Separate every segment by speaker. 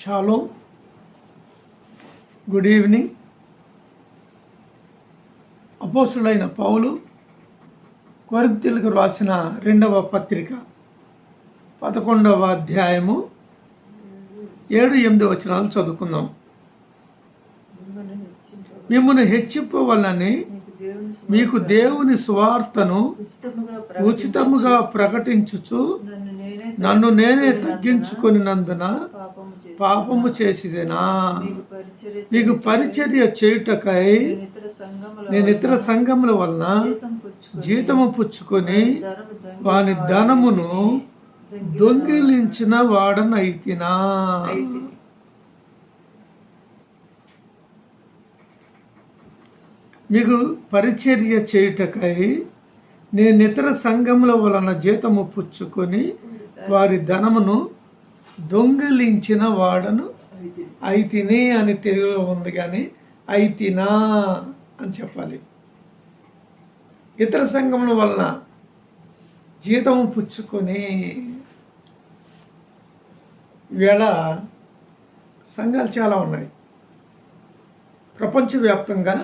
Speaker 1: Shallow good evening అపోసుడైన పౌలు కొరింథీయులకు రాసిన రెండవ పత్రిక పదకొండవ అధ్యాయము ఏడు ఎనిమిది వచనాలు చదువుకుందాం.
Speaker 2: మిమ్మల్ని హెచ్చింప
Speaker 1: మిమ్మల్ని హెచ్చింపవలని
Speaker 2: మీకు దేవుని
Speaker 1: స్వార్థను
Speaker 2: ఉచితముగా
Speaker 1: ప్రకటించుచు
Speaker 2: నన్ను నేనే తగ్గించుకొనినందున
Speaker 1: తగ్గించుకొనినందున
Speaker 2: పాపము చేసి
Speaker 1: పాపము చేసిదేనా?
Speaker 2: మీకు పరిచర్య
Speaker 1: నీకు పరిచర్య చేయుటకై
Speaker 2: నేను ఇతర సంఘముల
Speaker 1: వలన జీతము పుచ్చుకొని వాని ధనమును దొంగిలించిన వాడనైతినా మీకు పరిచర్య చేయుటకై నేను ఇతర సంఘముల వలన జీతము పుచ్చుకొని వారి ధనమును దొంగిలించిన వాడను అయితిని అని తెలుగులో ఉంది కానీ అయితినా అని చెప్పాలి. ఇతర సంఘముల వలన జీతము పుచ్చుకొని వేళ సంఘాలు చాలా ఉన్నాయి. ప్రపంచవ్యాప్తంగా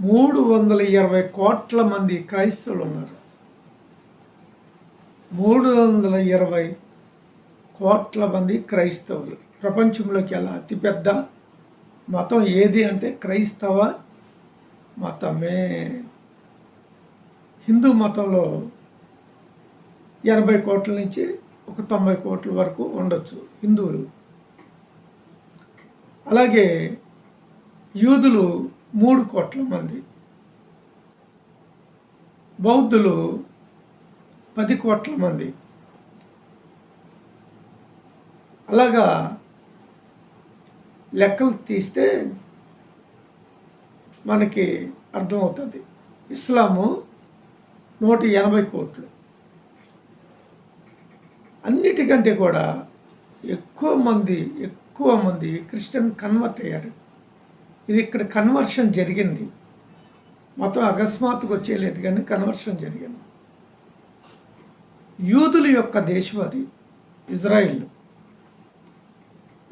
Speaker 1: మూడు వందల ఇరవై కోట్ల మంది క్రైస్తవులు ఉన్నారు మూడు వందల ఇరవై కోట్ల మంది క్రైస్తవులు. ప్రపంచంలోకి ఎలా? అతిపెద్ద మతం ఏది అంటే క్రైస్తవ మతమే. హిందూ మతంలో ఎనభై కోట్ల నుంచి ఒక తొంభై కోట్ల వరకు ఉండొచ్చు హిందువులు. అలాగే యూదులు మూడు కోట్ల మంది. బౌద్ధులు పది కోట్ల మంది. అలాగా లెక్కలు తీస్తే మనకి అర్థమవుతుంది. ఇస్లాము నూట ఎనభై కోట్లు. అన్నిటికంటే కూడా ఎక్కువ మంది ఎక్కువ మంది క్రిస్టియన్ కన్వర్ట్ అయ్యారు. ఇది ఇక్కడ కన్వర్షన్ జరిగింది. మొత్తం అకస్మాత్తుగా వచ్చేయలేదు కానీ కన్వర్షన్ జరిగింది. యూదుల యొక్క దేశం అది ఇజ్రాయిల్.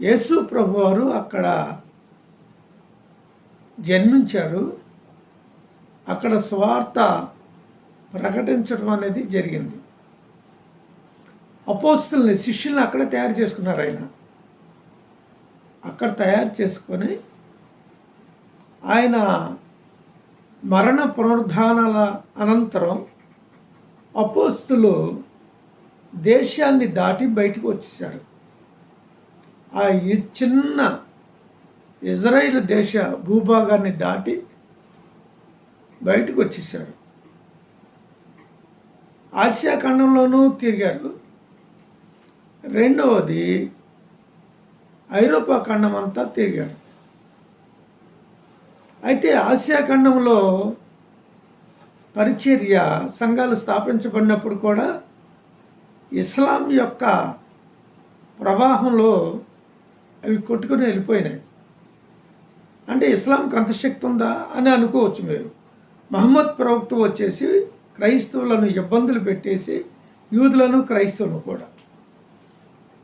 Speaker 1: యేసు ప్రభు వారు అక్కడ జన్మించారు. అక్కడ స్వార్థ ప్రకటించడం అనేది జరిగింది. అపోస్తుల్ని శిష్యుల్ని అక్కడే తయారు చేసుకున్నారు ఆయన. అక్కడ తయారు చేసుకొని ఆయన మరణ పునరుద్ధానాల అనంతరం అపోస్తులు దేశాన్ని దాటి బయటకు వచ్చేసారు ఆ ఈ చిన్న ఇజ్రాయిల్ దేశ భూభాగాన్ని దాటి బయటకు వచ్చేసారు ఆసియా ఖండంలోనూ తిరిగారు. రెండవది ఐరోపా ఖండం అంతా తిరిగారు. అయితే ఆసియా ఖండంలో పరిచర్య సంఘాలు స్థాపించబడినప్పుడు కూడా ఇస్లాం యొక్క ప్రవాహంలో అవి కొట్టుకుని వెళ్ళిపోయినాయి. అంటే ఇస్లాంకి అంత శక్తి ఉందా అని అనుకోవచ్చు మీరు. మహమ్మద్ ప్రవక్త వచ్చేసి క్రైస్తవులను ఇబ్బందులు పెట్టేసి యూదులను క్రైస్తవులను కూడా.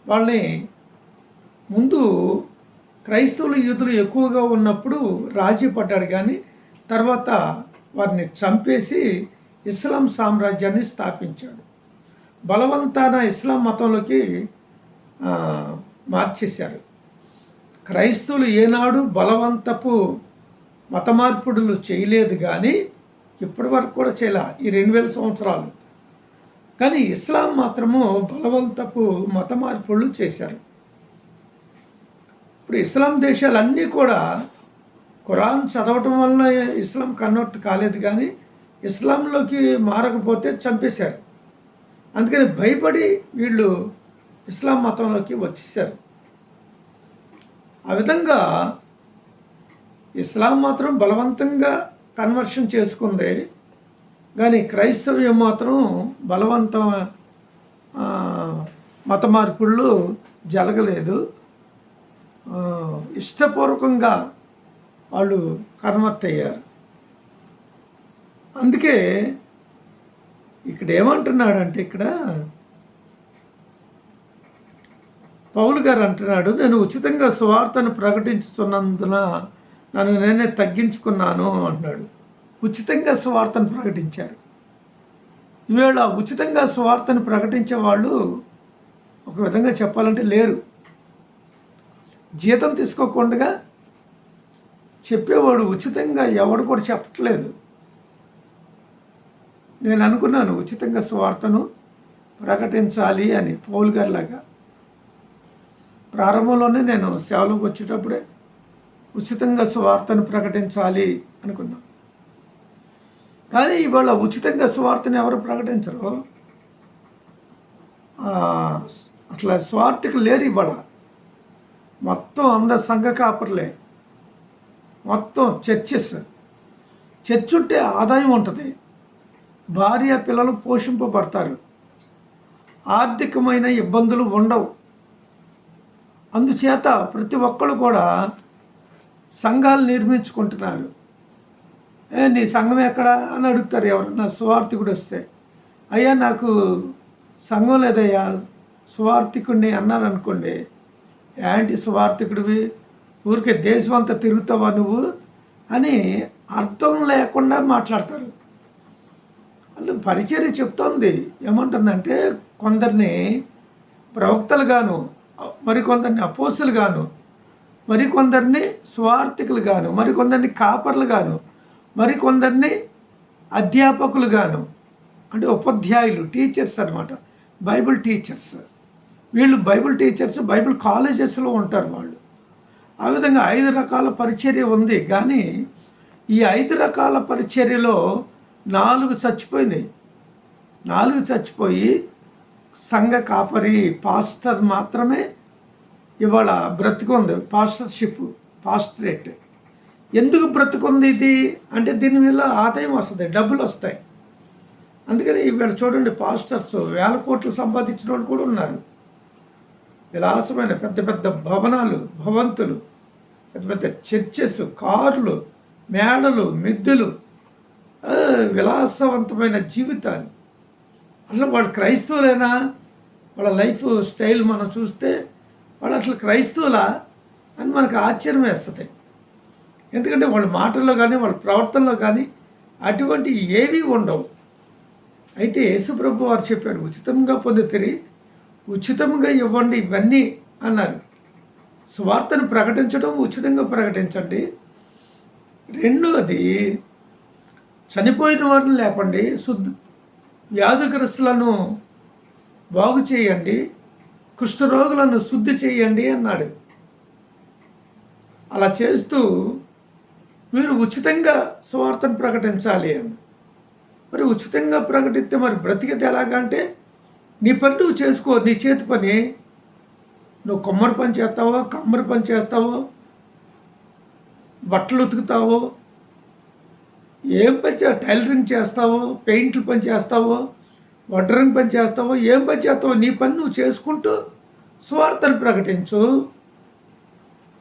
Speaker 1: వాళ్ళని ముందు క్రైస్తవులు యూదులు ఎక్కువగా ఉన్నప్పుడు రాజీ పడ్డాడు కానీ తర్వాత వారిని చంపేసి ఇస్లాం సామ్రాజ్యాన్ని స్థాపించాడు. బలవంతాన ఇస్లాం మతంలోకి మార్చేశారు. క్రైస్తవులు ఏనాడు బలవంతపు మత మార్పుడులు చేయలేదు కానీ ఇప్పటి వరకు కూడా చేయలే ఈ రెండు వేల సంవత్సరాలు. కానీ ఇస్లాం మాత్రము బలవంతపు మత మార్పులు చేశారు. ఇప్పుడు ఇస్లాం దేశాలన్నీ కూడా ఖురాన్ చదవటం వలన ఇస్లాం కన్వర్ట్ కాలేదు కానీ ఇస్లాంలోకి మారకపోతే చంపేశారు. అందుకని భయపడి వీళ్ళు ఇస్లాం మతంలోకి వచ్చేసారు ఆ విధంగా ఇస్లాం మాత్రం బలవంతంగా కన్వర్షన్ చేసుకుంది. కానీ క్రైస్తవ్యం మాత్రం బలవంత మత మార్పుళ్ళు జరగలేదు. ఇష్టపూర్వకంగా వాళ్ళు కన్వర్ట్ అయ్యారు అందుకే ఇక్కడ ఏమంటున్నాడంటే ఇక్కడ పౌలు గారు అంటున్నాడు నేను ఉచితంగా సువార్తను ప్రకటించుతున్నందున నన్ను నేనే తగ్గించుకున్నాను అంటున్నాడు. ఉచితంగా సువార్తను ప్రకటించారు ఈవేళ ఉచితంగా సువార్తను ప్రకటించే వాళ్ళు ఒక విధంగా చెప్పాలంటే లేరు. జీతం తీసుకోకుండా చెప్పేవాడు ఉచితంగా ఎవడు కూడా చెప్పట్లేదు. నేను అనుకున్నాను ఉచితంగా స్వార్థను ప్రకటించాలి అని పౌల్ గారిలాగా. ప్రారంభంలోనే నేను సేవలోకి వచ్చేటప్పుడే ఉచితంగా స్వార్థను ప్రకటించాలి అనుకున్నాను. కానీ ఇవాళ ఉచితంగా స్వార్థను ఎవరు ప్రకటించరు? అసలు స్వార్థకు లేరు ఇవాళ. మొత్తం అందరు సంఘ కాపర్లే. మొత్తం చర్చెస్. చర్చ్ ఉంటే ఆదాయం ఉంటుంది. భార్య పిల్లలు పోషింపబడతారు. ఆర్థికమైన ఇబ్బందులు ఉండవు. అందుచేత ప్రతి ఒక్కరు కూడా సంఘాలు నిర్మించుకుంటున్నారు. ఏ నీ సంఘం ఎక్కడ అని అడుగుతారు ఎవరన్నా సువార్థికుడు వస్తే. అయ్యా నాకు సంఘం లేదయ్యా. సువార్థికుడిని అన్నారు అనుకోండి ఏంటి స్వార్థికుడివి ఊరికే దేశం అంతా తిరుగుతావా నువ్వు అని అర్థం లేకుండా మాట్లాడతారు. వాళ్ళు పరిచర్య చెప్తోంది. ఏమంటుందంటే కొందరిని ప్రవక్తలుగాను మరికొందరిని అపోసులుగాను మరికొందరిని స్వార్థికులుగాను మరికొందరిని కాపర్లుగాను మరికొందరిని అధ్యాపకులుగాను అంటే ఉపాధ్యాయులు టీచర్స్ అన్నమాట బైబిల్ టీచర్స్. వీళ్ళు బైబిల్ టీచర్స్ బైబిల్ కాలేజెస్లో ఉంటారు వాళ్ళు. ఆ విధంగా ఐదు రకాల పరిచర్య ఉంది. కానీ ఈ ఐదు రకాల పరిచర్యలో నాలుగు చచ్చిపోయినాయి. నాలుగు చచ్చిపోయి సంఘ కాపరి పాస్టర్ మాత్రమే ఇవాళ బ్రతుకుంది. పాస్టర్షిప్ పాస్టరేట్. ఎందుకు బ్రతుకుంది ఇది? అంటే దీనివల్ల ఆదాయం వస్తుంది డబ్బులు వస్తాయి. అందుకని ఇవాళ చూడండి పాస్టర్స్ వేల కోట్లు సంపాదించిన వాళ్ళు కూడా ఉన్నారు. విలాసమైన పెద్ద పెద్ద భవనాలు భవంతులు పెద్ద పెద్ద చర్చెస్ కార్లు మేడలు మిద్దెలు విలాసవంతమైన జీవితాలు. అసలు వాళ్ళు క్రైస్తవులేనా? వాళ్ళ లైఫ్ స్టైల్ మనం చూస్తే వాళ్ళు అసలు క్రైస్తవులా అని మనకు ఆశ్చర్యం వేస్తుంది. ఎందుకంటే వాళ్ళ మాటల్లో కానీ వాళ్ళ ప్రవర్తనలో కానీ అటువంటి ఏవి ఉండవు. అయితే యేసుప్రభు వారు చెప్పారు ఉచితంగా పొందుతిరి ఉచితంగా ఇవ్వండి ఇవన్నీ అన్నారు. స్వార్థను ప్రకటించడం ఉచితంగా ప్రకటించండి. రెండవది చనిపోయిన వారిని లేపండి శుద్ధ వ్యాధిగ్రస్తులను బాగు చేయండి కుష్ఠరోగులను శుద్ధి చేయండి అన్నాడు. అలా చేస్తూ మీరు ఉచితంగా స్వార్థను ప్రకటించాలి అని. మరి ఉచితంగా ప్రకటిస్తే మరి బ్రతికితే ఎలాగంటే నీ పని నువ్వు చేసుకో నీ చేతి పని. నువ్వు కొమ్మరి పని చేస్తావో కమ్మరి పని చేస్తావో బట్టలు ఉతుకుతావో ఏం పని చే టైలరింగ్ చేస్తావో పెయింట్లు పని చేస్తావో వడ్రింగ్ పని చేస్తావో ఏం పని చేస్తావో నీ పని నువ్వు చేసుకుంటూ స్వార్థను ప్రకటించు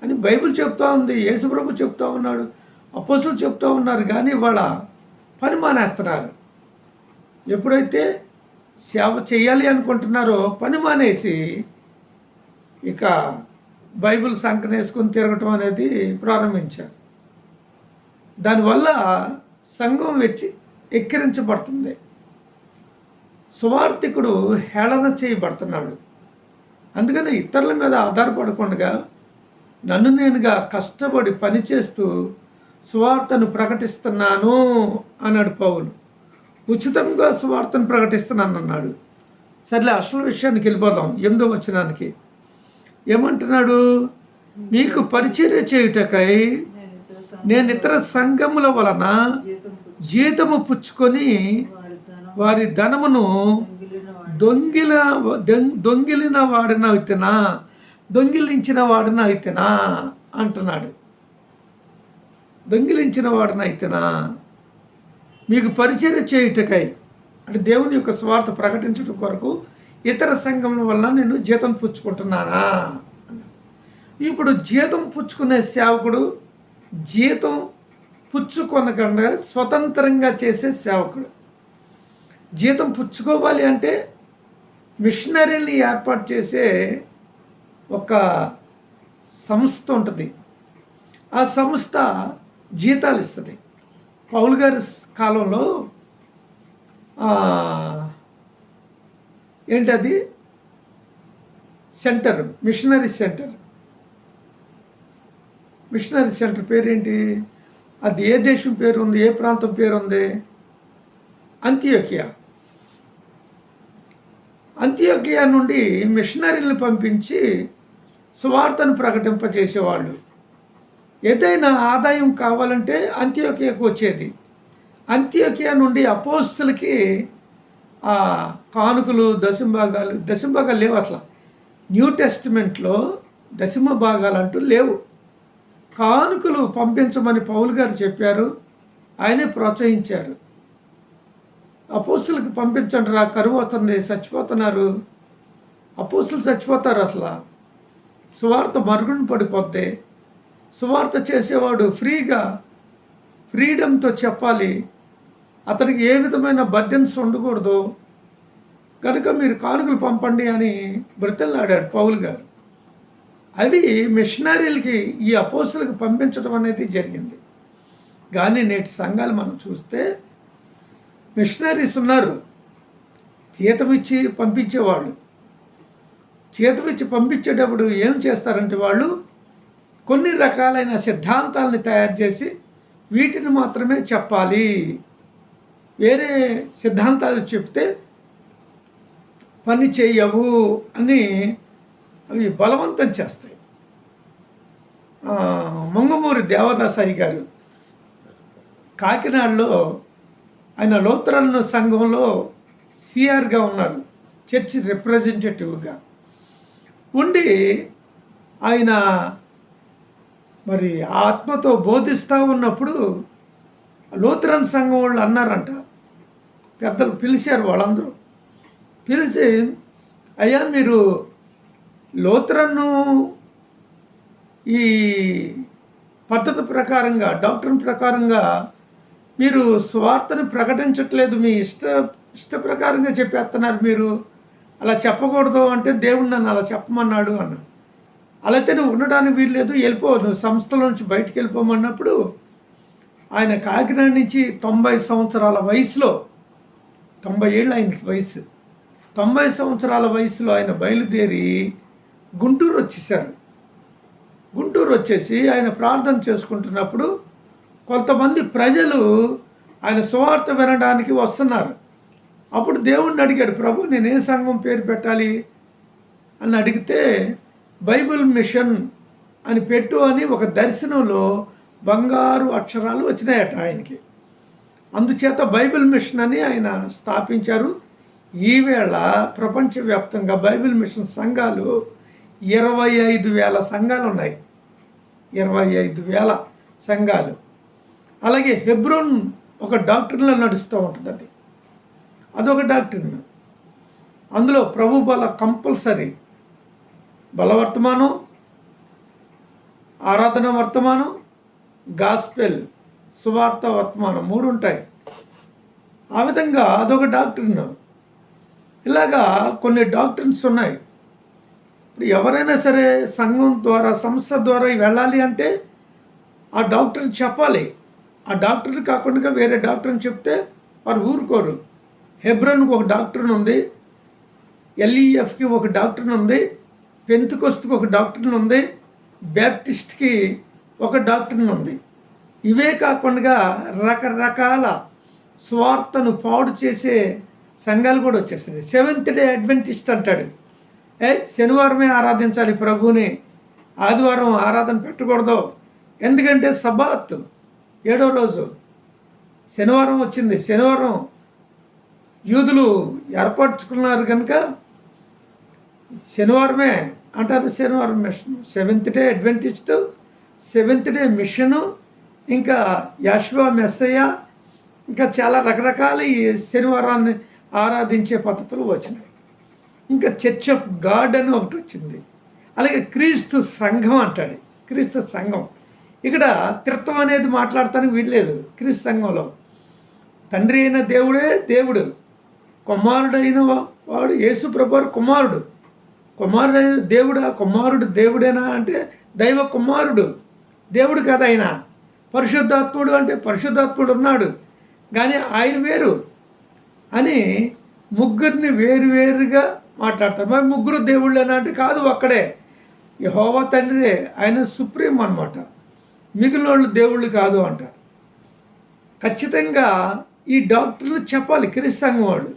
Speaker 1: అని బైబిల్ చెప్తా ఉంది యేసుప్రభు చెప్తా ఉన్నాడు అపోసులు చెప్తా ఉన్నారు కానీ వాళ్ళ పని మానేస్తున్నారు. ఎప్పుడైతే సేవ చేయాలి అనుకుంటున్నారో పని మానేసి ఇక బైబిల్ సంకనేసుకుని తిరగటం అనేది ప్రారంభించారు. దానివల్ల సంఘం వెచ్చి ఎక్కిరించబడుతుంది. సువార్థికుడు హేళన చేయబడుతున్నాడు. అందుకని ఇతరుల మీద ఆధారపడకుండా నన్ను నేనుగా కష్టపడి పనిచేస్తూ సువార్తను ప్రకటిస్తున్నాను అన్నాడు పౌలు. ఉచితంగా సువార్తను ప్రకటిస్తున్నాను అన్నాడు. సర్లే అసలు విషయానికి వెళ్ళిపోదాం. ఎనిమిదో వచనానికి. ఏమంటున్నాడు? మీకు పరిచర్య చేయుటకై
Speaker 2: నేను ఇతర
Speaker 1: సంఘముల వలన జీతము పుచ్చుకొని
Speaker 2: వారి
Speaker 1: ధనమును దొంగిల దొం- దొంగిలిన వాడిన అయితేనా? దొంగిలించిన వాడిన అయితేనా? అంటున్నాడు. దొంగిలించిన వాడిన అయితేనా? మీకు పరిచర్య చేయుటకై అంటే దేవుని యొక్క స్వార్థ ప్రకటించడం కొరకు ఇతర సంఘముల వల్ల నేను జీతం పుచ్చుకుంటున్నానా? ఇప్పుడు జీతం పుచ్చుకునే సేవకుడు జీతం పుచ్చుకొనకుండా స్వతంత్రంగా చేసే సేవకుడు. జీతం పుచ్చుకోవాలి అంటే మిషనరీని ఏర్పాటు చేసే ఒక సంస్థ ఉంటుంది. ఆ సంస్థ జీతాలు ఇస్తుంది. పౌల్ గారి కాలంలో ఏంటది? Center missionary center. Missionary center పేరేంటి? అది ఏ దేశం పేరు ఉంది ఏ ప్రాంతం పేరు ఉంది అంత్యోకియా. అంత్యోకియా నుండి మిషనరీలను పంపించి సువార్తను ప్రకటింపజేసేవాళ్ళు. ఏదైనా ఆదాయం కావాలంటే అంత్యోకియాకు వచ్చేది. అంత్యోకియా నుండి అపోస్తులకి ఆ కానుకలు దశంభాగాలు దశంభాగాలు లేవు అసలు. న్యూ టెస్టిమెంట్లో దశమ భాగాలు అంటూ లేవు. కానుకలు పంపించమని పౌలు గారు చెప్పారు. ఆయనే ప్రోత్సహించారు. అపోసులకు పంపించండి రా కరువు వస్తుంది చచ్చిపోతున్నారు. అపోసులు చచ్చిపోతారు అసలు. స్వార్థ మరుగున పడిపోద్ది. సువార్త చేసేవాడు ఫ్రీగా ఫ్రీడంతో చెప్పాలి. అతనికి ఏ విధమైన బర్డెన్స్ ఉండకూడదు. కనుక మీరు కానుకలు పంపండి అని బ్రతిల్లాడాడు పౌల్ గారు. అవి మిషనరీలకి ఈ అపోసులకు పంపించడం అనేది జరిగింది. కానీ నేటి సంఘాలు మనం చూస్తే మిషనరీస్ ఉన్నారు. జీతమిచ్చి పంపించేవాళ్ళు. జీతమిచ్చి పంపించేటప్పుడు ఏం చేస్తారంటే వాళ్ళు కొన్ని రకాలైన సిద్ధాంతాలని తయారు చేసి వీటిని మాత్రమే చెప్పాలి. వేరే సిద్ధాంతాలు చెప్తే పని చేయవు అని అవి బలవంతం చేస్తాయి. మంగమూరి దేవదాసాయి గారు కాకినాడలో ఆయన లోత్రన్ సంఘంలో సిఆర్గా ఉన్నారు చర్చి రిప్రజెంటేటివ్గా. ఉండి ఆయన మరి ఆత్మతో బోధిస్తూ ఉన్నప్పుడు లూథరన్ సంఘం వాళ్ళు అన్నారంట. పెద్దలు పిలిచారు వాళ్ళందరూ. పిలిచి అయ్యా మీరు లోత్రన్ను ఈ పద్ధతి ప్రకారంగా డాక్టర్ ప్రకారంగా మీరు స్వార్థను ప్రకటించట్లేదు మీ ఇష్ట ఇష్ట ప్రకారంగా చెప్పేస్తున్నారు మీరు. అలా చెప్పకూడదు అంటే దేవుడు నన్ను అలా చెప్పమన్నాడు అన్నాడు అయితే నువ్వు ఉండడానికి వీల్లేదు వెళ్ళిపో. నువ్వు సంస్థల నుంచి బయటికి వెళ్ళిపోమన్నప్పుడు ఆయన కాకినాడ నుంచి తొంభై సంవత్సరాల వయసులో తొంభై ఏళ్ళు ఆయనకి వయసు తొంభై సంవత్సరాల వయసులో ఆయన బయలుదేరి గుంటూరు వచ్చేసారు గుంటూరు వచ్చేసి ఆయన ప్రార్థన చేసుకుంటున్నప్పుడు కొంతమంది ప్రజలు ఆయన సువార్త వినడానికి వస్తున్నారు. అప్పుడు దేవుణ్ణి అడిగాడు ప్రభు నేనే సంఘం పేరు పెట్టాలి? అని అడిగితే బైబిల్ మిషన్ అని పెట్టు అని ఒక దర్శనంలో బంగారు అక్షరాలు వచ్చినాయట ఆయనకి. అందుచేత బైబిల్ మిషన్ అని ఆయన స్థాపించారు. ఈవేళ ప్రపంచవ్యాప్తంగా బైబిల్ మిషన్ సంఘాలు ఇరవై ఐదు వేల సంఘాలు ఉన్నాయి ఇరవై ఐదు వేల సంఘాలు. అలాగే హెబ్రోన్ ఒక డాక్టర్లో నడుస్తూ ఉంటుంది అది. అదొక డాక్టర్ అందులో ప్రభు బల కంపల్సరీ బలవర్తమానం ఆరాధన వర్తమానం గాస్పెల్ సువార్త వర్తమానం మూడు ఉంటాయి. ఆ విధంగా అదొక డాక్టర్ను. ఇలాగా కొన్ని డాక్టర్స్ ఉన్నాయి. ఇప్పుడు ఎవరైనా సరే సంఘం ద్వారా సంస్థ ద్వారా వెళ్ళాలి అంటే ఆ డాక్టర్ చెప్పాలి. ఆ డాక్టర్ కాకుండా వేరే డాక్టర్ని చెప్తే వారు ఊరుకోరు. హెబ్రోన్కి ఒక డాక్టర్ని ఉంది. ఎల్ఈఎఫ్కి ఒక డాక్టర్ ఉంది. పెంతుకొస్తుకి ఒక డాక్టర్ని ఉంది బ్యాప్టిస్ట్కి ఒక డాక్టర్ని ఉంది ఇవే కాకుండా రకరకాల స్వార్థను పాడు చేసే సంఘాలు కూడా వచ్చేసినాయి. సెవెంత్ డే అడ్వెంటిస్ట్ అంటాడు. ఏ శనివారమే ఆరాధించాలి ప్రభువుని. ఆదివారం ఆరాధన పెట్టకూడదు. ఎందుకంటే సబాత్ ఏడో రోజు. శనివారం వచ్చింది. శనివారం యూదులు ఏర్పరచుకున్నారు కనుక శనివారమే అంటారు శనివారం mission. Seventh day Adventist seventh day mission ఇంకా యాష్వా మెస్సయ్య ఇంకా చాలా రకరకాల ఈ శనివారాన్ని ఆరాధించే పద్ధతులు వచ్చినాయి. ఇంకా చర్చ్ ఆఫ్ గాడ్ అని ఒకటి వచ్చింది. అలాగే క్రీస్తు సంఘం అంటాడు. క్రీస్తు సంఘం. ఇక్కడ త్రిత్వం అనేది మాట్లాడటానికి వీల్లేదు క్రీస్తు సంఘంలో. తండ్రి అయిన దేవుడే దేవుడు. కుమారుడైన వాడు యేసు ప్రభువారు కుమారుడు. కుమారుడు దేవుడా కుమారుడు దేవుడేనా అంటే దైవ కుమారుడు. దేవుడు కదా ఆయన. పరిశుద్ధాత్ముడు అంటే పరిశుద్ధాత్ముడు ఉన్నాడు. కానీ ఆయన వేరు అని ముగ్గురిని వేరు వేరుగా మాట్లాడతారు. మరి ముగ్గురు దేవుళ్ళేనా అంటే కాదు ఒక్కడే. యహోవా తండ్రి ఆయన సుప్రీం అనమాట మిగిలిన వాళ్ళు దేవుళ్ళు కాదు అంటారు ఖచ్చితంగా ఈ డాక్టర్లు చెప్పాలి క్రిస్తంగం వాళ్ళు.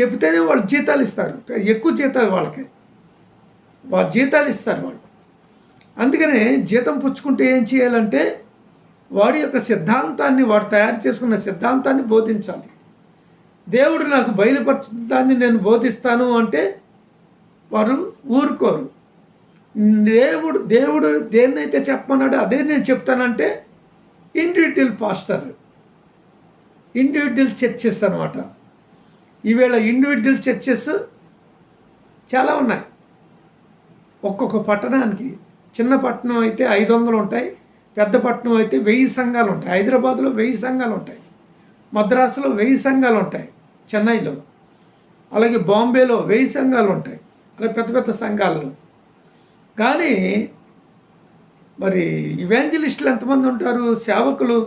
Speaker 1: చెబితేనే వాళ్ళు జీతాలు ఇస్తారు. ఎక్కువ జీతాలు వాళ్ళకి. వాళ్ళు జీతాలు ఇస్తారు వాళ్ళు. అందుకనే జీతం పుచ్చుకుంటే ఏం చేయాలంటే వాడి యొక్క సిద్ధాంతాన్ని వాడు తయారు చేసుకున్న సిద్ధాంతాన్ని బోధించాలి. దేవుడు నాకు బయలుపరచడాన్ని నేను బోధిస్తాను అంటే వారు ఊరుకోరు. దేవుడు దేవుడు దేన్నైతే చెప్పమన్నాడో అదే నేను చెప్తానంటే ఇండివిజువల్ పాస్టర్ ఇండివిజువల్ చర్చెస్ అనమాట ఈవేళ ఇండివిజువల్ చర్చెస్ చాలా ఉన్నాయి. ఒక్కొక్క పట్టణానికి చిన్న పట్టణం అయితే ఐదు వందలు ఉంటాయి పెద్ద పట్టణం అయితే వెయ్యి సంఘాలు ఉంటాయి. హైదరాబాద్లో వెయ్యి సంఘాలు ఉంటాయి మద్రాసులో వెయ్యి సంఘాలు ఉంటాయి చెన్నైలో. అలాగే బాంబేలో వెయ్యి సంఘాలు ఉంటాయి అలా పెద్ద పెద్ద సంఘాలలో. కానీ మరి ఇవాంజలిస్టులు ఎంతమంది ఉంటారు సేవకులు?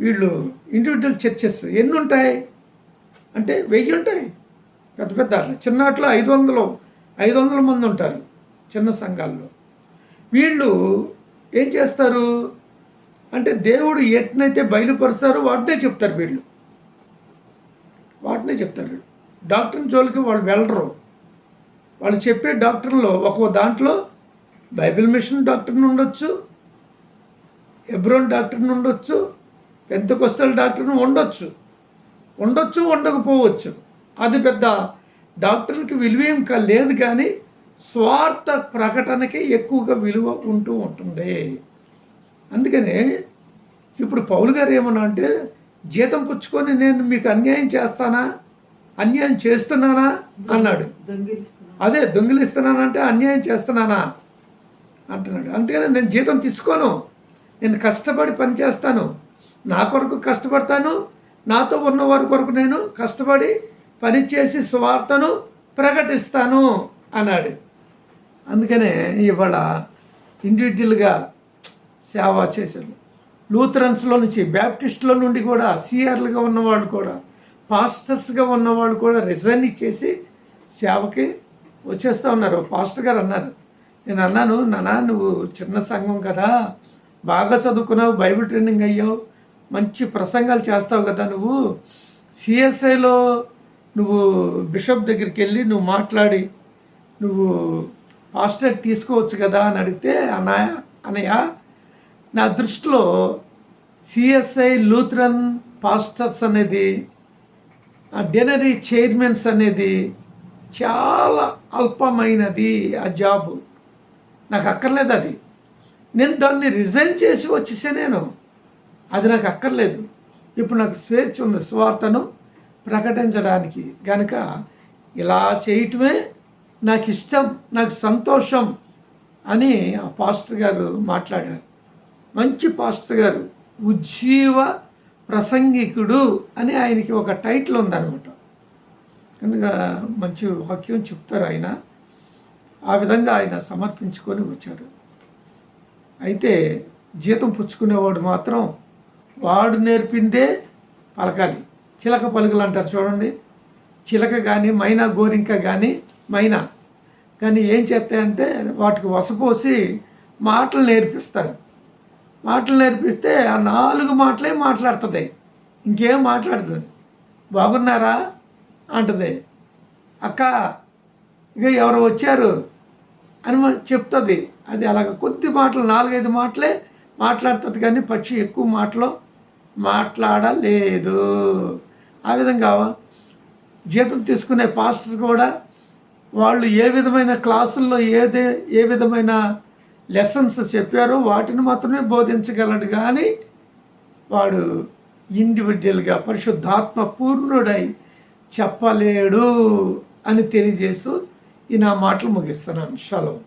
Speaker 1: వీళ్ళు ఇండివిజువల్ చర్చెస్ ఎన్ని ఉంటాయి? అంటే వెయ్యి ఉంటాయి. పెద్ద పెద్ద అట్లా. చిన్నాట్లో ఐదు వందలు ఐదు వందల మంది ఉంటారు చిన్న సంఘాల్లో. వీళ్ళు ఏం చేస్తారు? అంటే దేవుడు ఎట్నైతే బయలుపరుస్తారో వాటినే చెప్తారు వీళ్ళు. వాటినే చెప్తారు వీళ్ళు. డాక్టర్ని జోలికి వాళ్ళు వెళ్ళరు. వాళ్ళు చెప్పే డాక్టర్లో ఒక్కో దాంట్లో బైబిల్ మిషన్ డాక్టర్ని ఉండొచ్చు ఎబ్రోన్ డాక్టర్ని ఉండొచ్చు పెంతకొస్తల డాక్టర్ని ఉండొచ్చు. ఉండొచ్చు ఉండకపోవచ్చు. అది పెద్ద డాక్టర్కి విలువ ఏం కా- లేదు కానీ స్వార్థ ప్రకటనకి ఎక్కువగా విలువ ఉంటూ ఉంటుంది. అందుకనే ఇప్పుడు పౌలు గారు ఏమన్నా అంటే జీతం పుచ్చుకొని నేను మీకు అన్యాయం చేస్తానా? అన్యాయం చేస్తున్నానా? అన్నాడు.
Speaker 2: దొంగిలిస్తున్నాను.
Speaker 1: అదే దొంగిలిస్తున్నానంటే అన్యాయం చేస్తున్నానా? అంటున్నాడు. అందుకని నేను జీతం తీసుకోను. నేను కష్టపడి పని చేస్తాను. నా కొరకు కష్టపడతాను. నాతో ఉన్న వారి కొరకు నేను కష్టపడి పని చేసి సువార్తను ప్రకటిస్తాను అన్నాడు. అందుకనే ఇవాళ ఇండివిజువల్గా సేవ చేశారు. లూథరన్స్లో నుంచి బ్యాప్టిస్ట్లో నుండి కూడా సిఆర్లుగా ఉన్నవాళ్ళు కూడా పాస్టర్స్గా ఉన్నవాళ్ళు కూడా రిజైన్ ఇచ్చేసి సేవకి వచ్చేస్తూ ఉన్నారు. పాస్టర్ గారు అన్నారు నేను అన్నాను నానా నువ్వు చిన్న సంఘం కదా బాగా చదువుకున్నావు బైబిల్ ట్రైనింగ్ అయ్యావు మంచి ప్రసంగాలు చేస్తావు కదా నువ్వు. సిఎస్ఐలో నువ్వు బిషప్ దగ్గరికి వెళ్ళి నువ్వు మాట్లాడి నువ్వు పాస్టర్ తీసుకోవచ్చు కదా అని అడిగితే అన్నయ్య అన్నయ్య నా దృష్టిలో సిఎస్ఐ లూథరన్ పాస్టర్స్ అనేది ఆ డెనరీ చైర్మన్స్ అనేది చాలా అల్పమైనది ఆ జాబు. నాకు అక్కర్లేదు అది. నేను దాన్ని రిజైన్ చేసి వచ్చేసే నేను. అది నాకు అక్కర్లేదు. ఇప్పుడు నాకు స్వేచ్ఛ ఉంది స్వార్థను ప్రకటించడానికి. కనుక ఇలా చేయటమే నాకు ఇష్టం నాకు సంతోషం అని ఆ పాస్టర్ గారు మాట్లాడారు. మంచి పాస్టర్ గారు ఉజ్జీవ ప్రసంగికుడు అని ఆయనకి ఒక టైటిల్ ఉందనమాట కనుక మంచి వాక్యం చెప్తారు ఆయన. ఆ విధంగా ఆయన సమర్పించుకొని వచ్చారు అయితే జీతం పుచ్చుకునేవాడు మాత్రం వాడు నేర్పిందే పలకాలి. చిలక పలుకులు అంటారు చూడండి. చిలక కానీ మైనా గోరింక కానీ మైనా. కానీ ఏం చేస్తాయంటే వాటికి వసపోసి మాటలు నేర్పిస్తారు. మాటలు నేర్పిస్తే ఆ నాలుగు మాటలే మాట్లాడుతుంది. ఇంకేం మాట్లాడుతుంది బాగున్నారా? అంటది. అక్క ఇక ఎవరు వచ్చారు అని చెప్తుంది. అది అలాగ కొద్ది మాటలు నాలుగైదు మాటలే మాట్లాడుతుంది. కానీ పక్షి ఎక్కువ మాటలు మాట్లాడలేదు. ఆ విధంగా జీతం తీసుకునే పాస్టర్ కూడా వాళ్ళు ఏ విధమైన క్లాసుల్లో ఏదే ఏ విధమైన లెసన్స్ చెప్పారో వాటిని మాత్రమే బోధించగలడు. కానీ వాడు ఇండివిజువల్గా పరిశుద్ధాత్మ పూర్ణుడై చెప్పలేడు అని తెలియజేస్తూ ఈ నా మాటలు ముగిస్తున్నాను. షలో.